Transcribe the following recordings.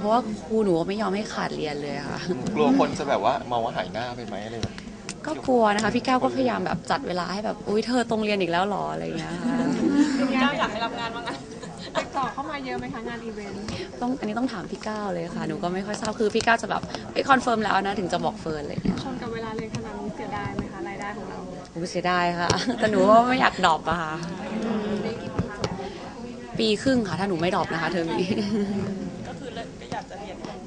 เพราะว่าครูหนูไม่ยอมให้ขาดเรียนเลยค่ะ กลัวคนจะแบบว่ามองว่าหายหน้าไปไหมอะไรแบบก็กลัวนะคะ พี่ก้าวก็พยายามแบบจัดเวลาให้แบบอุ้ยเธอตรงเรียนอีกแล้วเหรออะไรอย่างเงี้ยค่ะพี่ก้าวอยากให้รับงานบ้างอะติดต่อเข้ามาเยอะไหมคะงานอีเวนต์ต้องอันนี้ต้องถามพี่ก้าวเลยค่ะหนูก็ไม่ค่อยทราบคือพี่ก้าวจะแบบไปคอนเฟิร์มแล้วนะถึงจะบอกเฟิร์นอะไรอย่างเงี้ยชนกับเวลาเรียนขนาดนี้เสียดายไหมคะรายได้ของเราผมเสียดายค่ะ แต่หนูว่าไม่อยากดรอปอะค่ะปีครึ่งค่ะถ้าหนูไม่ดรอปนะคะ เทอมนี้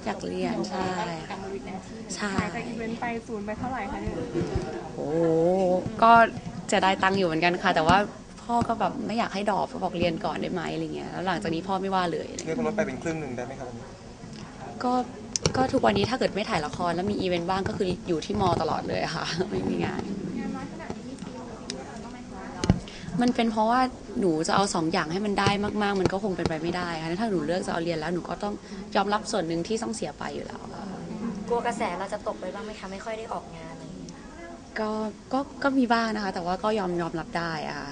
อนอยากเรียนใช่กลับมาวิทย์แอนที่ใช่หายจากอีเวนต์ไปศูนย์ไปเท่าไหร่คะเนี่ยโอ้โหก็จะได้ตังค์อยู่เหมือนกันค่ะ แต่ว่าพ่อก็แบบไม่อยากให้ดรอปบอกเรียนก่อนได้ไหมอะไรเงี้ยแล้วหลังจากนี้พ่อไม่ว่าเลยเรียกว่าลดไปเป็นครึ่งหนึ่งได้ไหมครับก็ก็ทุกวันนี้ถ้าเกิดไม่ถ่ายละครแล้วมีอีเวนต์บ้างก็คืออยู่ที่มอตลอดเลยค่ะ ไม่มีงาน มันเป็นเพราะว่าหนูจะเอาสองอย่างให้มันได้มากๆ มันก็คงเป็นไปไม่ได้ค่ะถ้าหนูเลือกจะเอาเรียนแล้วหนูก็ต้องยอมรับส่วนหนึ่งที่ต้องเสียไปอยู่แล้วค่ะกลัวกระแสเราจะตกไปบ้างไหมคะไม่ค่อยได้ออกงานอะไรอย่างเงี้ยก็ก็ก็มีบ้างนะคะ แต่ว่าก็ยอมยอมรับได้อะค่ะ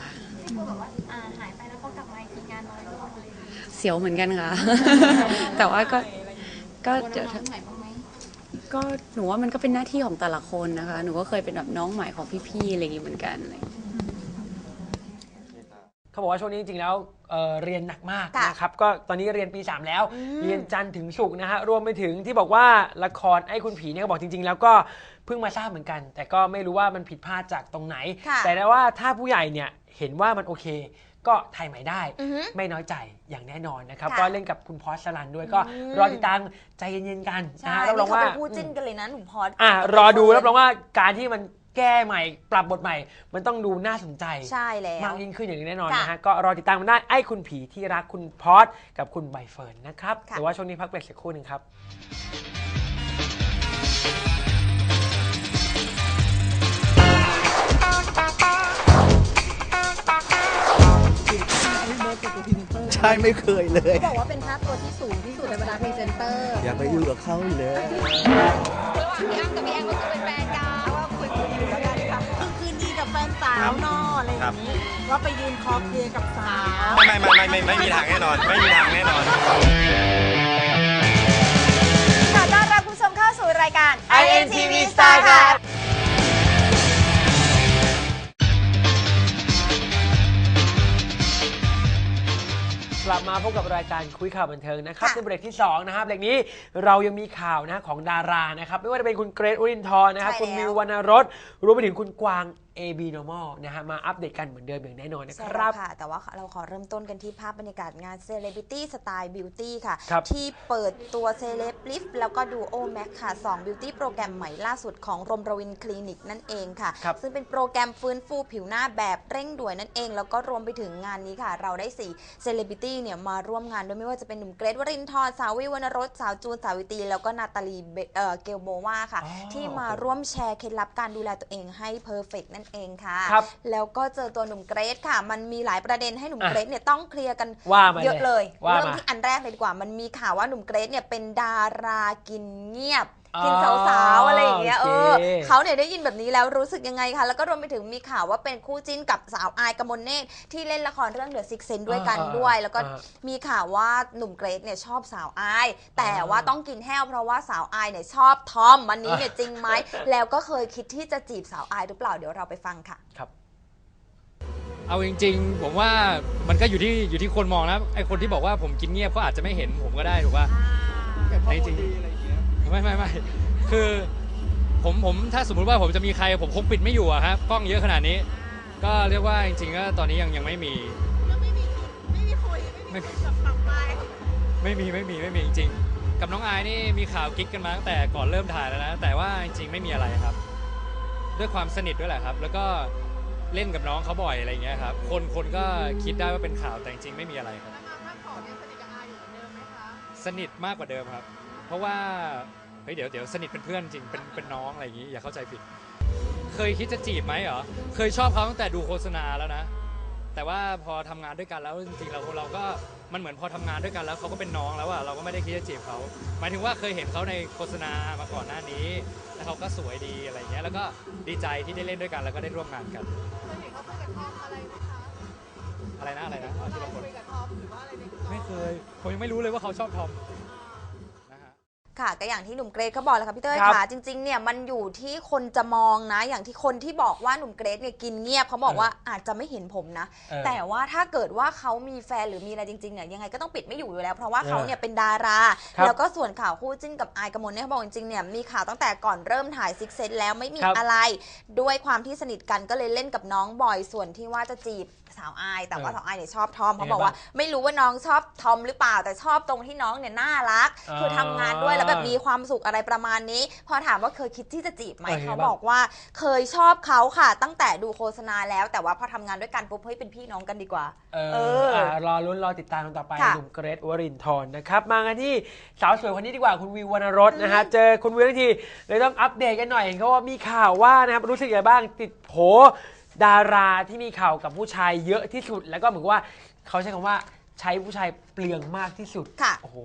อ่าหายไปแล้วก็กลับมาอีกทีงานน้อยลงอะไรอย่างเงี้ยเสียวเหมือนกันค่ะ แต่ว่าก็ก็เดี๋ยวถ้าก็หนูว่ามันก็เป็นหน้าที่ของแต่ละคนนะคะ หนูก็เคยเป็นแบบน้องใหม่ของพี่ๆอะไรอย่างงี้เหมือนกันอะไรอย่างงี้ เขาบอกว่าช่วงนี้จริงๆแล้วเอ่อเรียนหนักมากค่ะนะครับก็ตอนนี้เรียนปี 3 แล้ว อืม เรียนจันทร์ถึงศุกร์นะฮะรวมไปถึงที่บอกว่าละครไอ้คุณผีเนี่ยเขาบอกจริง ๆ แล้วก็เพิ่งมาทราบเหมือนกัน แต่ก็ไม่รู้ว่ามันผิดพลาดจากตรงไหน ค่ะ แต่ได้ว่าถ้าผู้ใหญ่เนี่ยเห็นว่ามันโอเค ก็ถ่ายใหม่ได้ อือฮึ ไม่น้อยใจอย่างแน่นอนนะครับค่ะก็เล่นกับคุณพอสลันด้วยก็อืม รอติดตามใจเย็นๆกันนะใช่ฮะรับรนี่องเขาว่าเป็นคู่จิ้นกันเลยนะหนุ่มพอดอะรอดูรับรองว่าการที่มัน แก้ใหม่ ปรับบทใหม่ มันต้องดูน่าสนใจ ใช่แล้ว มากยิ่งขึ้นอย่างนี้แน่นอนค่ะนะฮะ ก็รอติดตามกันได้ไอ้คุณผีที่รักคุณพอดกับคุณใบเฟิร์นนะครับ ค่ะ แต่ว่าช่วงนี้พักเบรกสักครู่หนึ่งครับ ใช่ไม่เคยเลย บอกว่าเป็นค่าตัวที่สูงที่สุดในบรรดาพรีเซนเตอร์อย่าไปยุ่งกับเขาเลย ระหว่างพี่อ้ำกับพี่แอนก็คือเป็นแฟนกันาวเนอะอะไรอย่างนี้ว่าไปยืนคอเคลียร์กับสาวไม่ไม่ไม่ไม่ไม่มีทางแน่นอน ไม่มีทางแน่นอนขอต้อนรับคุณผู้ชมเข้าสู่รายการ INTV Star ค่ะ กลับมาพบกับรายการคุยข่าวบันเทิงนะครับค่ะในเบรกที่ 2 นะครับเบรกนี้เรายังมีข่าวนะของดารานะครับ ไม่ว่าจะเป็นคุณเกรทวรินทร์นะครับ ใช่คุณแล้วมิววรรณรสรวมไปถึงคุณกวาง AB Normal นะฮะมาอัปเดตกันเหมือนเดิมอย่างแน่นอนนะใช่คแล้รัวบค่ะ แต่ว่าเราขอเริ่มต้นกันที่ภาพบรรยากาศงาน Celebrity Style Beauty ค่ะ ครับที่เปิดตัว Celeb Lift แล้วก็ดูโอแม็กค่ะ2 Beauty โปรแกรมใหม่ล่าสุดของรมรวินคลินิกนั่นเองค่ะ ครับซึ่งเป็นโปรแกรมฟื้นฟูผิวหน้าแบบเร่งด่วนนั่นเอง แล้วก็รวมไปถึงงานนี้ค่ะ เราได้ 4 Celebrity เนี่ยมาร่วมงานด้วยไม่ว่าจะเป็นหนุ่มเกรทวรินทร์สาววิวรรณรสสาวจูนสาวิตรีแล้วก็นาตาลีเบเอ่อเกลโบวาค่ะ อ๋อ ที่มาร่วมแชร์เคล็ดลับการดูแลตัวเองให้เพอร์เฟกนั่นเองค่ะ ครับแล้วก็เจอตัวหนุ่มเกรซค่ะ มันมีหลายประเด็นให้หนุ่มอะเกรซเนี่ยต้องเคลียร์กันว่ามาเยอะเลยว่าเริ่มมาที่อันแรกเลยดีกว่า มันมีข่าวว่าหนุ่มเกรซเนี่ยเป็นดารากินเงียบอ๋อ กินสาวๆอะไรอย่างเงี้ยโอเอเคอเขาเนี่ยได้ยินแบบนี้แล้วรู้สึกยังไงคะแล้วก็รวมไปถึงมีข่าวว่าเป็นคู่จิ้นกับสาวอายกมลเนตรที่เล่นละครเรื่องเดอะซิกเซนด้วยกันอ่าด้วย แล้วก็อ่ามีข่าวว่าหนุ่มเกรซเนี่ยชอบสาวอาย แต่ว่าต้องกินแห้วเพราะว่าสาวอายเนี่ยชอบทอมวันนี้เนี่ยจริงไหมแล้วก็เคยคิดที่จะจีบสาวอายหรือเปล่าเดี๋ยวเราไปฟังค่ะครับเอาจริงๆ ผมว่ามันก็อยู่ที่อยู่ที่คนมองนะไอคนที่บอกว่าผมกินเงียบเขาอาจจะไม่เห็นผมก็ได้ถูกป่ะในจริง ไม่ไม่ไม่คือผมผมถ้าสมมุติว่าผมจะมีใครผมคงปิดไม่อยู่อะครับกล้องเยอะขนาดนี้ ก็เรียกว่าจริงๆก็ตอนนี้ยังยังไม่มีไม่มีคุยไม่มีไม่มีไม่มีไม่มีจริงๆกับน้องอายนี่มีข่าวกิ๊กกันมาตั้งแต่ก่อนเริ่มถ่ายแล้วนะแต่ว่าจริงๆไม่มีอะไรครับ ด้วยความสนิทด้วยแหละครับ แล้วก็เล่นกับน้องเขาบ่อยอะไรอย่างเงี้ยครับคนคนก็คิดได้ว่าเป็นข่าวแต่จริงๆไม่มีอะไรครับสนิทมากกว่าเดิมครับ เพราะว่า เฮ้ยเดี๋ยวเดี๋ยวสนิทเป็นเพื่อนจริงเป็นเป็นน้องอะไรอย่างงี้อย่าเข้าใจผิด เคยคิดจะจีบไหมเหรอเคยชอบเขาตั้งแต่ดูโฆษณาแล้วนะ แต่ว่าพอทำงานด้วยกันแล้วจริงๆเราเราก็มันเหมือนพอทำงานด้วยกันแล้วเขาก็เป็นน้องแล้วอะเราก็ไม่ได้คิดจะจีบเขาหมายถึงว่าเคยเห็นเขาในโฆษณามาก่อนหน้านี้ แล้วเขาก็สวยดีอะไรเงี้ยแล้วก็ดีใจที่ได้เล่นด้วยกันแล้วก็ได้ร่วมงานกันอะไรนะอะไรนะเอาทีละคนไม่เคยผมยังไม่รู้เลยว่าเขาชอบทอมนะฮะ ค่ะก็อย่างที่หนุ่มเกรซเขาบอกแล้วค่ะพี่เต้ยครับค่ะจริงๆเนี่ยมันอยู่ที่คนจะมองนะ อย่างที่คนที่บอกว่าหนุ่มเกรซเนี่ยกินเงียบเขาบอกว่าอาจจะไม่เห็นผมนะ เออแต่ว่าถ้าเกิดว่าเขามีแฟนหรือมีอะไรจริงๆเนี่ยยังไงก็ต้องปิดไม่อยู่อยู่แล้ว เพราะว่าเออเขาเนี่ยเป็นดารา ครับแล้วก็ส่วนข่าวคู่จิ้นกับอายกมลเนี่ยเขาบอกจริงๆเนี่ยมีข่าวตั้งแต่ก่อนเริ่มถ่ายซิกเซนแล้วไม่มีครับ อะไร ด้วยความที่สนิทกันก็เลยเล่นกับน้องบ่อยส่วนที่ว่าจะจีบสาวอาย แต่ว่าเออสาวอายเนี่ยชอบทอมเขายังไงบอกว่าบ้างไม่รู้ว่าน้องชอบทอมหรือเปล่าแต่ชอบตรงที่น้องเนี่ยน่ารัก คือทำงานด้วยแล้วแบบมีความสุขอะไรประมาณนี้ พอถามว่าเคยคิดที่จะจีบไหมเออยังไงเขาบ้างบอกว่าเคยชอบเขาค่ะ ตั้งแต่ดูโฆษณาแล้ว แต่ว่าพอทำงานด้วยกันปุ๊บเฮ้ยเป็นพี่น้องกันดีกว่า เออเอออะรอลุ้นรอติดตามกันต่อไปค่ะหนุ่มเกรทวรินทร์นะครับ มากันที่สาวสวยคนนี้ดีกว่าคุณวิววรรณรสนะฮะ เจอคุณวิวทันทีเลยต้องอัปเดตกันหน่อยเห็นเขาว่ามีข่าวว่านะครับรู้สึกยังไงบ้างติดโผดาราที่มีข่าวกับผู้ชายเยอะที่สุด แล้วก็เหมือนกับว่าเขาใช้คำว่าใช้ผู้ชายเปลืองมากที่สุดค่ะ โอ้โห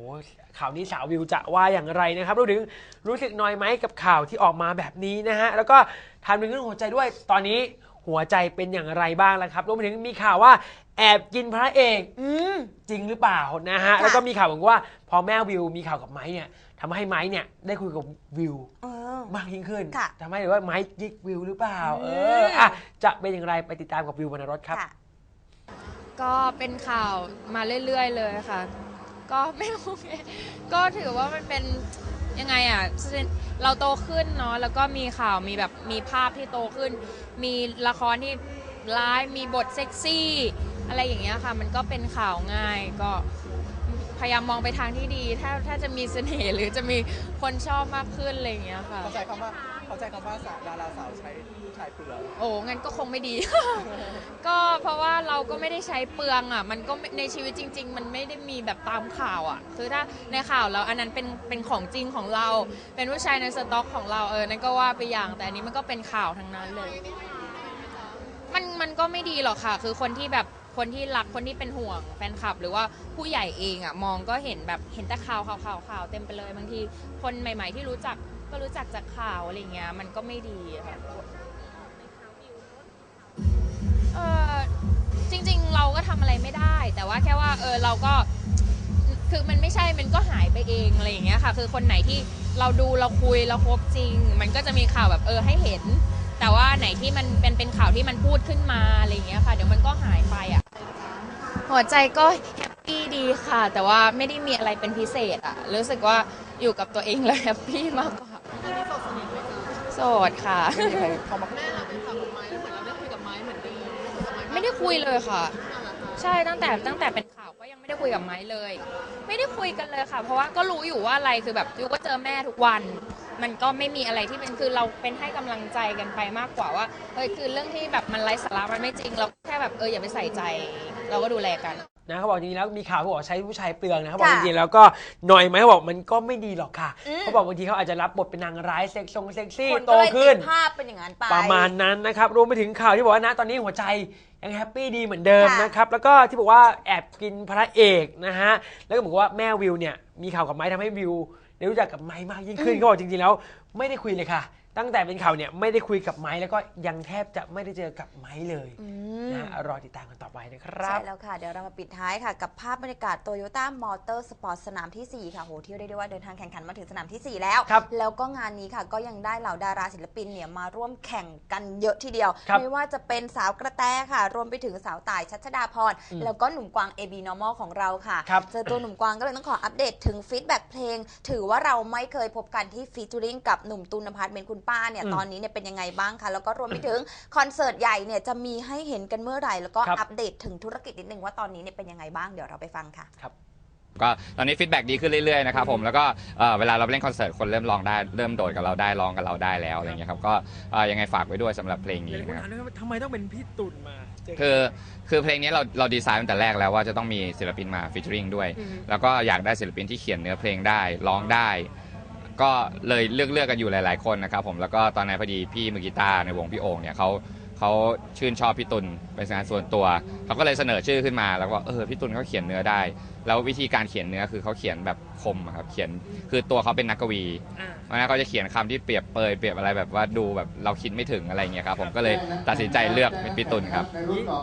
ข่าวนี้สาววิวจะว่าอย่างไรนะครับรวมถึงรู้สึกน้อยไหมกับข่าวที่ออกมาแบบนี้นะฮะแล้วก็ถามถึงเรื่องหัวใจด้วยตอนนี้หัวใจเป็นอย่างไรบ้างแล้วครับรวมถึงมีข่าวว่าแอบกินพระเอก อืมจริงหรือเปล่านะฮะค่ะแล้วก็มีข่าวบอกว่า พอแม่วิวมีข่าวกับไม้เนี่ยทำให้ไม้เนี่ยได้คุยกับวิวเออมากยิ่งขึ้นค่ะทำให้หรือว่าไม้ยิกวิวหรือเปล่า เออือมอะจะเป็นอย่างไรไปติดตามกับวิววรรณรสครับค่ะก็เป็นข่าวมาเรื่อยๆเลยค่ะ ก็ไม่โอเคก็ถือว่ามันเป็นยังไงอะ เราโตขึ้นเนาะแล้วก็มีข่าวมีแบบมีภาพที่โตขึ้น มีละครที่ร้ายมีบทเซ็กซี่ อะไรอย่างเงี้ยค่ะ มันก็เป็นข่าวง่ายก็ พยายามมองไปทางที่ดี ถ้าถ้าจะมีเสน่ห์หรือจะมีคนชอบมากขึ้นอะไรอย่างเงี้ยค่ะ เข้าใจคำว่าเข้าใจคำว่าสาวดาราสาวใช้ผู้ชายเปลือยโอ้งั้นก็คงไม่ดี ก็เพราะว่าเราก็ไม่ได้ใช้เปลืองอะ มันก็ไม่ในชีวิตจริง ๆ มันไม่ได้มีแบบตามข่าวอะ คือถ้าในข่าวเราอันนั้นเป็นเป็นของจริงของเรา เป็นผู้ชายในสต็อกของเราเออ นั่นก็ว่าไปอย่าง แต่อันนี้มันก็เป็นข่าวทั้งนั้นเลย มันมันก็ไม่ดีหรอกค่ะ คือคนที่แบบ คนที่รักคนที่เป็นห่วงแฟนคลับ หรือว่าผู้ใหญ่เองอะมองก็เห็นแบบเห็นแต่ข่าวข่าวข่าวข่าวเต็มไปเลยบางทีคนใหม่ ๆ ที่รู้จักก็รู้จักจากข่าวอะไรเงี้ยมันก็ไม่ดีค่ะเออจริง ๆ เราก็ทำอะไรไม่ได้ แต่ว่าแค่ว่าเออเราก็คือมันไม่ใช่มันก็หายไปเองอะไรอย่างเงี้ยค่ะ คือคนไหนที่เราดูเราคุยเราคบจริง มันก็จะมีข่าวแบบเออให้เห็น แต่ว่าไหนที่มันเป็นเป็นข่าวที่มันพูดขึ้นมาอะไรอย่างเงี้ยค่ะ เดี๋ยวมันก็หายไปอะ หัวใจก็แฮปปี้ดีค่ะ แต่ว่าไม่ได้มีอะไรเป็นพิเศษอะรู้สึกว่าอยู่กับตัวเองแล้วแฮปปี้มากกว่าโสดค่ะ ไม่ได้คุยเลยค่ะ ใช่ตั้งแต่ตั้งแต่เป็นข่าวก็ยังไม่ได้คุยกับไม้เลย ไม่ได้คุยกันเลยค่ะ เพราะว่าก็รู้อยู่ว่าอะไรคือแบบยูก็เจอแม่ทุกวัน มันก็ไม่มีอะไรที่เป็นคือเราเป็นให้กำลังใจกันไปมากกว่าว่าเฮ้ยคือเรื่องที่แบบมันไร้สาระมันไม่จริง เราแค่แบบเอออย่าไปใส่ใจ เราก็ดูแลกัน นะเขาบอกจริงๆแล้วมีข่าวเขาบอกใช้ผู้ชายเปลืองนะเขาบอกค่ะจริงๆแล้วก็หน่อยไหมเขาบอกมันก็ไม่ดีหรอกค่ะอืม เขาบอกบางทีเขาอาจจะรับบทเป็นนางร้ายเซ็กซงเซ็กซี่คนโตก็เลยขึ้นติดภาพเป็นอย่างนั้นไป ประมาณนั้นนะครับรวมไปถึงข่าวที่บอกว่านะตอนนี้หัวใจยังแฮปปี้ดีเหมือนเดิมค่ะนะครับแล้วก็ที่บอกว่าแอบกินพระเอกนะฮะแล้วก็บอกว่าแม่วิวเนี่ยมีข่าวกับไม้ทำให้วิวได้รู้จักกับไม้มากยิ่งขึ้นเขาบอกจริงๆแล้วไม่ได้คุยเลยค่ะ ตั้งแต่เป็นข่าวเนี่ยไม่ได้คุยกับไม้แล้วก็ยังแทบจะไม่ได้เจอกับไม้เลยอืมนะรอติดตามกันต่อไปนะครับ ใช่แล้วค่ะ เดี๋ยวเรามาปิดท้ายค่ะ กับภาพบรรยากาศโตโยต้ามอเตอร์สปอร์ตสนามที่ 4 ค่ะโหที่เรียกได้ว่าเดินทางแข่งขันมาถึงสนามทีสี่4 แล้วครับแล้วก็งานนี้ค่ะ ก็ยังได้เหล่าดาราศิลปินเนี่ยมาร่วมแข่งกันเยอะทีเดียวครับไม่ว่าจะเป็นสาวกระแตค่ะ รวมไปถึงสาวต่ายชัชดาพรอืมแล้วก็หนุ่มกวาง AB Normal ของเราค่ะครับเจอตัวหนุ่มกวางก็เลยต้องขออัปเดตถึงฟีดแบ็กเพลง ถือว่าเราไม่เคยพบกันที่ฟีจูริงกับหนุ่มตุลนภัทรเมนคุณป้าเนี่ยอืมตอนนี้เนี่ยเป็นยังไงบ้างคะแล้วก็รวมไปถึงคอนเสิร์ตใหญ่เนี่ยจะมีให้เห็นกันเมื่อไหร่แล้วก็ครับ อัปเดตถึงธุรกิจนิดนึงว่าตอนนี้เนี่ยเป็นยังไงบ้างเดี๋ยวเราไปฟังค่ะ ก็ตอนนี้ฟีดแบ็กดีขึ้นเรื่อยๆนะครับผมแล้วก็เอ่อเวลาเราไปเล่นคอนเสิร์ตคนเริ่มร้องได้เริ่มโดดกับเราได้ร้องกับเราได้แล้วอะไรเงี้ยครับก็เอ่อยังไงฝากไว้ด้วยสำหรับเพลงหนี้ลายๆคนนะครับ ถามด้วยว่าทำไมต้องเป็นพี่ตุ่นมาเจอคือคือเพลงนี้เราเราดีไซน์ตั้งแต่แรกแล้วว่าจะต้องมีศิลปินมาฟีเจอริงด้วยอืมแล้วก็อยากได้ศิลปินที่เขียนเนื้อเพลงได้ร้องได้ ก็เลยเลือกเลือกกันอยู่หลาย ๆ คนนะครับผมแล้วก็ตอนนั้นพอดีพี่มือกีตาร์ในวงพี่โอ่งเนี่ยเขาเขาชื่นชอบพี่ตุลเป็นงานส่วนตัวเขาก็เลยเสนอชื่อขึ้นมาแล้วก็เออพี่ตุลเขาเขียนเนื้อได้ แล้ววิธีการเขียนเนื้อคือเขาเขียนแบบคมอะครับเขียนคือตัวเขาเป็นนักกวีอ่า เพราะฉะนั้นเขาจะเขียนคำที่เปรียบเปรยเปรียบอะไรแบบว่าดูแบบเราคิดไม่ถึงอะไรเงี้ยครับผมก็เลยตัดสินใจเลือกเป็นพี่ตุลครับ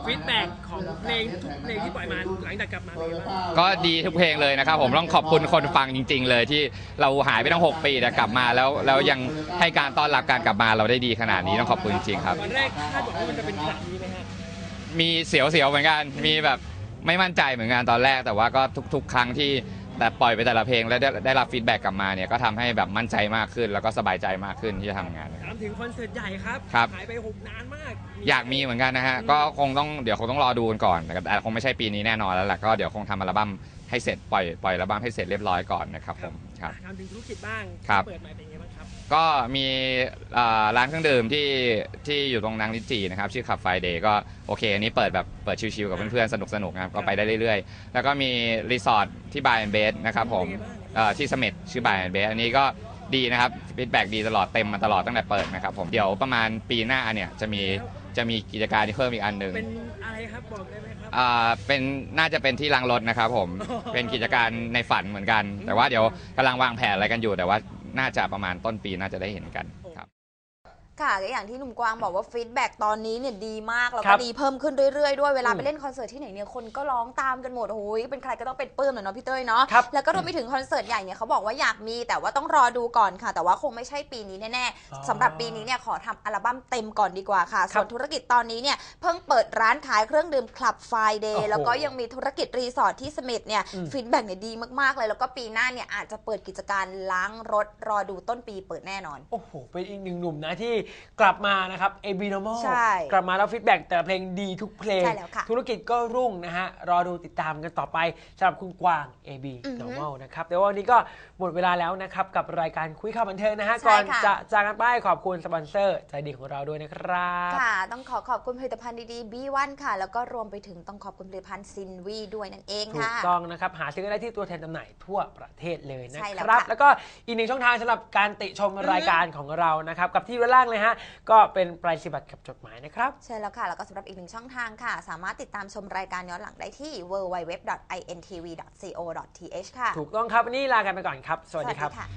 ฟีดแบ็กของเพลงทุกเพลงที่ปล่อยมาหลังจากกลับมาเป็นไงบ้างก็ดีทุกเพลงเลยนะครับผมต้องขอบคุณคนฟังจริง ๆ เลยที่เราหายไปตั้ง 6 ปีแต่กลับมาแล้วแล้วยังให้การต้อนรับการกลับมาเราได้ดีขนาดนี้ต้องขอบคุณจริงๆครับ วันแรกคาดหวังว่ามันจะเป็นขนาดนี้ไหมฮะมีเสียวๆเหมือนกันมีแบบ ไม่มั่นใจเหมือนกันตอนแรก แต่ว่าก็ทุก ๆ ครั้งที่แต่ปล่อยไปแต่ละเพลงแล้วได้ได้รับฟีดแบ็กกลับมาเนี่ยก็ทำให้แบบมั่นใจมากขึ้น แล้วก็สบายใจมากขึ้นที่จะทำงาน ถามถึงคอนเสิร์ตใหญ่ครับครับ หายไปหกนานมากอยากมีเหมือนกันนะฮะก็คงต้องเดี๋ยวคงต้องรอดูกันก่อนแต่แต่คงไม่ใช่ปีนี้แน่นอนแล้วแหละก็เดี๋ยวคงทำอัลบั้มให้เสร็จปล่อยปล่อยอัลบั้มให้เสร็จเรียบร้อยก่อนนะครับผมครับ ถามถึงธุรกิจบ้างครับ เปิดใหม่เป็นไงบ้างครับ ก็มีเอ่อร้านเครื่องดื่มที่ที่อยู่ตรงนางลินจีนะครับ ชื่อขับไฟเดย์ก็โอเค อันนี้เปิดแบบเปิดชิวๆกับเพื่อนๆ สนุกๆนะครับก็ไปได้เรื่อยๆ แล้วก็มีรีสอร์ทที่บายแอนเบสนะครับผมเอ่อที่เสม็ดชื่อบายแอนเบสอันนี้ก็ดีนะครับฟีดแบ็ดีตลอดเต็มมาตลอดตั้งแต่เปิดนะครับผมเดี๋ยวประมาณปีหน้าเนี่ยจะมีจะมีกิจการที่เพิ่มอีกอันหนึ่ง เป็นอะไรครับบอกได้ไหมครับ อ่าเป็นน่าจะเป็นที่ล้างรถนะครับผม เป็นกิจการในฝันเหมือนกัน แต่ว่าเดี๋ยวกำลังวางแผนอะไรกันอยู่แต่ว่า น่าจะประมาณต้นปีน่าจะได้เห็นกัน ครับค่ะก็อย่างที่หนุ่มกวางบอกว่าฟีดแบ็กตอนนี้เนี่ยดีมากแล้วครัก็บดีเพิ่มขึ้นเรื่อยๆด้วยเวลาอืมไปเล่นคอนเสิร์ตที่ไหนเนี่ยคนก็ร้องตามกันหมดโอ้ยเป็นใครก็ต้องเป็นปลื้มอะเนาะพี่เต้ยเนาะครับแล้วก็รวมไปถึงคอนเสิร์ตใหญ่เนี่ยเขาบอกว่าอยากมีแต่ว่าต้องรอดูก่อนค่ะ แต่ว่าคงไม่ใช่ปีนี้แน่อ๋อๆสำหรับปีนี้เนี่ยขอทำอัลบั้มเต็มก่อนดีกว่าค่ะครัส่บวนธุรกิจตอนนี้เนี่ยเพิ่งเปิดร้านขายเครื่องดื่มคลับไฟเดโอ้ย์โหแล้วก็ยังมีธุรกิจรีสอร์ทที่เสม็ดเนี่ยอืม ฟีดแบ็กเนี่ยดีมากๆเลยแล้วก็ปีหน้าเนี่ยอาจจะเปิดกิจการล้างรถรอดูต้นปีเปิดแน่นอน โอ้โห เป็นอีกหนึ่งหนุ่มนะที่กลับมานะครับ a b n o r m a l ใช่กลับมาแล้วฟีดแบ็กแต่ละเพลงดีทุกเพลง ใช่แล้วค่ะธุรกิจก็รุ่งนะฮะ รอดูติดตามกันต่อไปสำหรับคุณกวาง AB อือฮึ Normal นะครับแต่ว่าวันนี้ก็หมดเวลาแล้วนะครับ กับรายการคุยข่าวบันเทิงนะฮะ ใช่ก่อนค่ะ จะจากกันไปขอบคุณสปอนเซอร์ใจดีของเราด้วยนะครับ ค่ะ ต้องขอขอบคุณผลิตภัณฑ์ดีๆ B1 ค่ะ แล้วก็รวมไปถึงต้องขอบคุณผลิตภัณฑ์ซินวีด้วยนั่นเองถูกค่ะ ต้องนะครับ หาซื้อได้ที่ตัวแทนจำหน่ายทั่วประเทศเลยนะใช่คแล้วรับค่ะแล้วก็อีกหนึ่งช่องทางสำหรับการติชมอือฮึรายการของเรานะครับ กับที่ด้านล่างเลยฮะ ก็เป็นปลายสิบัตรกับจดหมายนะครับ ใช่แล้วค่ะ แล้วก็สำหรับอีกหนึ่งช่องทางค่ะ สามารถติดตามชมรายการย้อนหลังได้ที่ www.intv.co.th ค่ะ ถูกต้องครับวันนี้ลากันไปก่อนครับ สวัสดีครับค่ะ